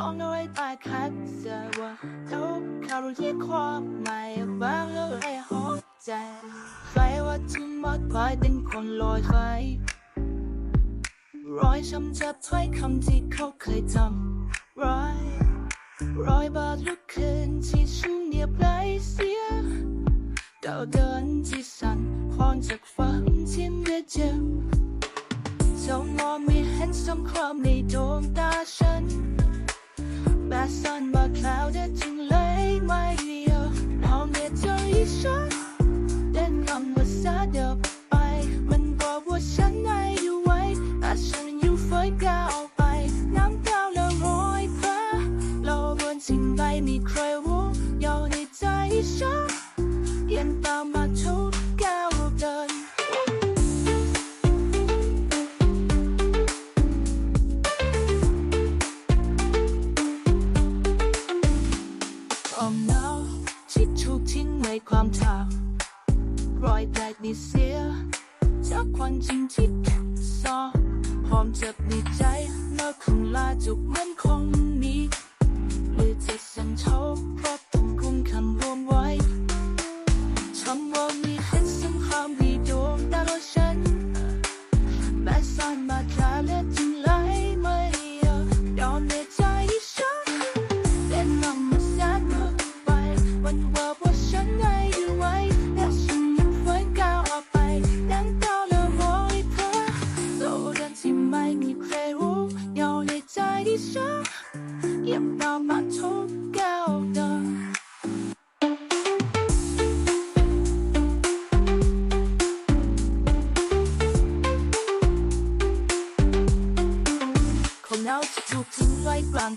้องเอาไว้ใต้คัดเจอว่าเขาเขารู้ที่ความหมายบางแล้วไอ้หัวใจใครว่าที่มอดคอยเป็นคนลอยไฟรอยช้ำจับถ้อยคำที่เขาเคยทำร้ายรอยบาดลุกคืนที่ฉันเนียบไรเสียดาวเดินที่สั่นคลอนจากฝันที่ไม่เจ็บเจ้ามองไม่เห็นสงครามในดวงตาฉัน แม้สั่นมาคลาวได้ถึงเลยไม่เดียวมองในใจฉันเดินคำว่าซาเดิบไปมันบอก ในความเท่ารอยแตกมีเสีย จากความจริงที่ซ่อนพร้อมเจ็บในใจเมื่อคงลาจุกมัน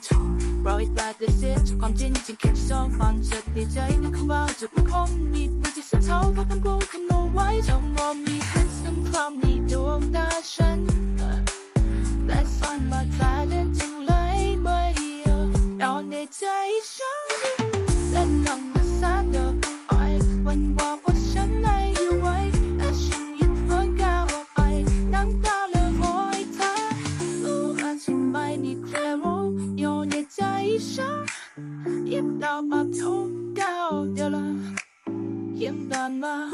ไว้กลางทางรอยตกได้เสียความจริงที่เก็บซ่อนฝันจะดีใจนะคำว่าจะเป็นคงมีมือที่สะเท้าเพราะคำพูดคำโน้ไว้จงมองมีเห็นสงครามในดวงตาฉัน 一声一刀把头掉掉了剪短了